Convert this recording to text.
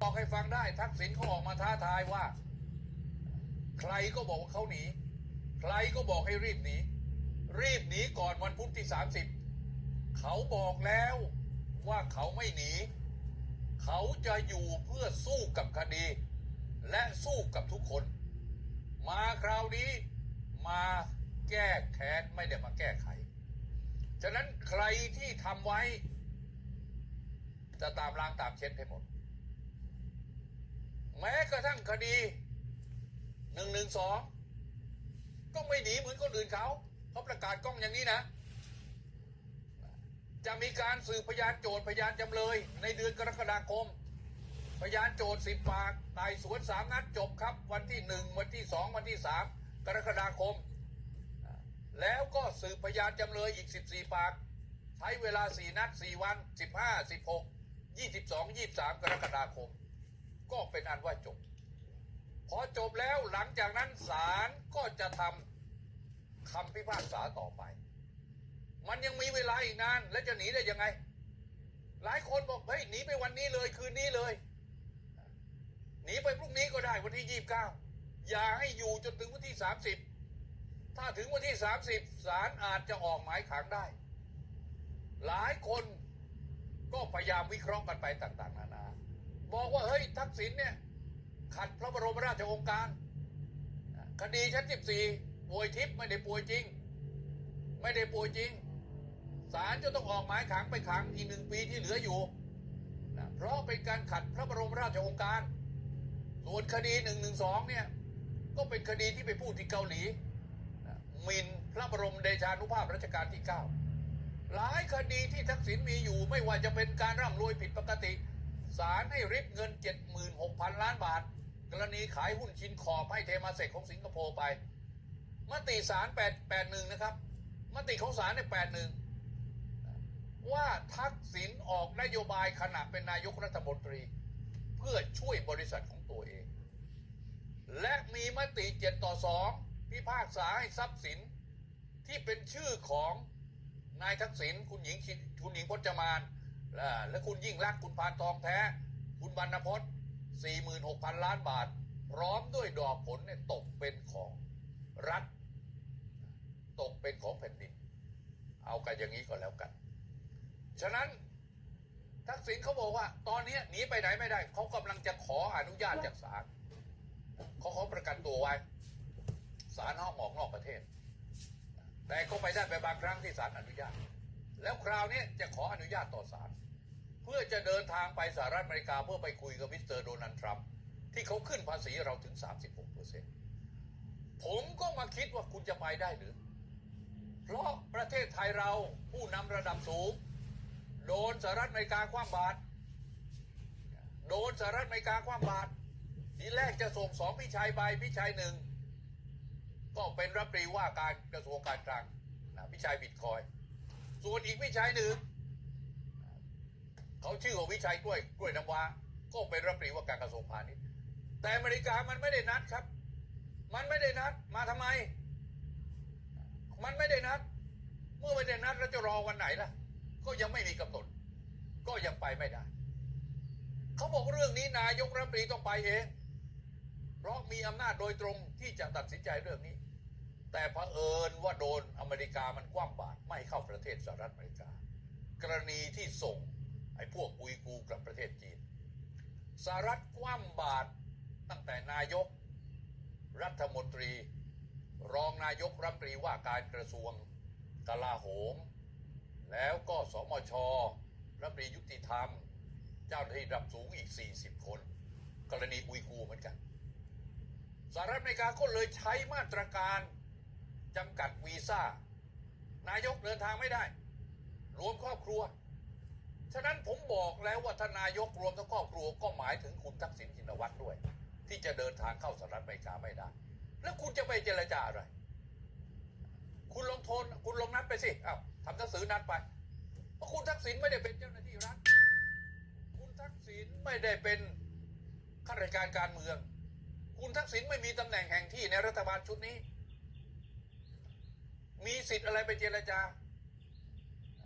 บอกให้ฟังได้ ทักษิณเขาออกมาท้าทายว่า ใครก็บอกว่าเขาหนี ใครก็บอกให้รีบหนี รีบหนีก่อนวันพุธที่ 30 เขาบอกแล้วว่าเขาไม่หนี เขาจะอยู่เพื่อสู้กับคดี และสู้กับทุกคน มาคราวนี้มาแก้แค้นไม่ได้มาแก้ไข ฉะนั้นใครที่ทำไว้ จะตามล้างตามเช็ดให้หมด แม้กระทั่งคดีหนึ่งหนึ่งสองก็ไม่หนีเหมือนคนอื่นเขาเขาประกาศกล้องอย่างนี้นะ จะมีการสืบพยานโจทย์พยานจำเลย ในเดือนกรกฎาคม พยานโจทย์สิบปากไต่สวนสามนัดจบครับ วันที่หนึ่งวันที่สองวันที่สามกรกฎาคม แล้วก็สืบพยานจำเลยอีกสิบสี่ปาก ใช้เวลาสี่นัดสี่วันสิบห้าสิบหกยี่สิบสองยี่สามกรกฎาคม ก็เป็นอันว่าจบ พอจบแล้วหลังจากนั้นศาลก็จะทำคำพิพากษาต่อไป มันยังมีเวลาอีกนาน แล้วจะหนีได้ยังไง หลายคนบอกเฮ้ยหนีไปวันนี้เลยคืนนี้เลย หนีไปพรุ่งนี้ก็ได้วันที่ยี่บเก้าอย่าให้อยู่จนถึงวันที่สามสิบถ้าถึงวันที่สามสิบศาลอาจจะออกหมายขังได้ หลายคนก็พยายามวิเคราะห์กันไปต่าง ๆ นานา บอกว่าเฮ้ยทักษิณเนี่ย ขัดพระบรมราชโองการ คดีชั้น14ป่วยทิพย์ไม่ได้ป่วยจริง ไม่ได้ป่วยจริงศาลจะต้องออกหมายขังไปขังอีกหนึ่งปีที่เหลืออยู่นะเพราะเป็นการขัดพระบรมราชโองการส่วนคดี1นึเนี่ย ก็เป็นคดีที่ไปพูดที่เกาหลีนะมินพระบรมเดชานุภาพรัชกาลที่9หลายคดีที่ทักษิณมีอยู่ไม่ว่าจะเป็นการร่ำรวยผิดปกติ ศาลให้ริบเงิน 76,000 ล้านบาท กรณีขายหุ้นชินขอบให้เทมาเซกของสิงคโปร์ไป มติศาล8 81 นะครับ มติของศาลใน81 ว่าทักษิณออกนโยบายขณะเป็นนายกรัฐมนตรี เพื่อช่วยบริษัทของตัวเอง และมีมติ 7 ต่อ 2 พิพากษาให้ทรัพย์สินที่เป็นชื่อของนายทักษิณคุณหญิงคุณหญิงพจมาน และและคุณยิ่งรักคุณพานทองแท้ คุณบรรณพจน์46,000 ล้านบาท พร้อมด้วยดอกผลเนี่ยตกเป็นของรัฐ ตกเป็นของแผ่นดิน เอากันอย่างนี้ก็แล้วกัน ฉะนั้นทักษิณเขาบอกว่า ตอนนี้หนีไปไหนไม่ได้ เขากำลังจะขออนุญาตจากศาลเขาขอประกันตัวไว้ศาลห้องออกนอกประเทศ แต่ก็ไปได้ไปบางครั้งที่ศาลอนุญาต แล้วคราวนี้จะขออนุญาตต่อศาล เพื่อจะเดินทางไปสหรัฐอเมริกาเพื่อไปคุยกับมิสเตอร์โดนัลด์ทรัมป์ที่เขาขึ้นภาษีเราถึง 36เปอร์เซ็นต์ผมก็มาคิดว่าคุณจะไปได้หรือ เพราะประเทศไทยเราผู้นำระดับสูง โดนสหรัฐอเมริกาคว้าบาตรโดนสหรัฐอเมริกาคว้าบาตรทีแรกจะส่งสองพี่ชายไปพี่ชายหนึ่งก็เป็นรัฐรีว่าการกระทรวงการคลังนะพี่ชายบิตคอย ส่วนอีกพี่ชายหนึ่ง เขาชื่อว่าวิชัยกล้วยกล้วยน้ำว้าก็เป็นรัฐมนตรีว่าการกระทรวงพาณิชย์แต่อเมริกามันไม่ได้นัดครับ มันไม่ได้นัด มาทำไม มันไม่ได้นัด เมื่อไม่ได้นัดแล้วจะรอวันไหนล่ะ ก็ยังไม่มีกำหนด ก็ยังไปไม่ได้ เขาบอกเรื่องนี้นายกรัฐมนตรีต้องไปเอง เพราะมีอำนาจโดยตรงที่จะตัดสินใจเรื่องนี้ แต่เผอิญว่าโดนอเมริกามันกว้างบาตรไม่เข้าประเทศสหรัฐอเมริกา กรณีที่ส่ง ไอ้พวกอุยกูกับประเทศจีนสหรัฐคว่ำบาตรตั้งแต่นายก รัฐมนตรี รองนายกรัฐมนตรีว่าการกระทรวงกลาโหม แล้วก็สมชรัฐมนตรียุติธรรม เจ้าหน้าที่ระดับสูงอีก 40 คน กรณีอุยกูเหมือนกันสหรัฐอเมริกาก็เลยใช้มาตรการจำกัดวีซ่า นายกเดินทางไม่ได้ รวมครอบครัว ฉะนั้นผมบอกแล้วว่าทนายกรวมทั้งครอบครัวก็หมายถึงคุณทักษิณชินวัตรด้วย ที่จะเดินทางเข้าสหรัฐอเมริกาไม่ได้ แล้วคุณจะไปเจรจาอะไร คุณลงโทนคุณลงนัดไปสิอ้าวทำหนังสือนัดไปเพราะคุณทักษิณไม่ได้เป็นเจ้าหน้าที่รัฐคุณทักษิณไม่ได้เป็นข้าราชการการเมือง คุณทักษิณไม่มีตำแหน่งแห่งที่ในรัฐบาลชุดนี้ มีสิทธิ์อะไรไปเจรจา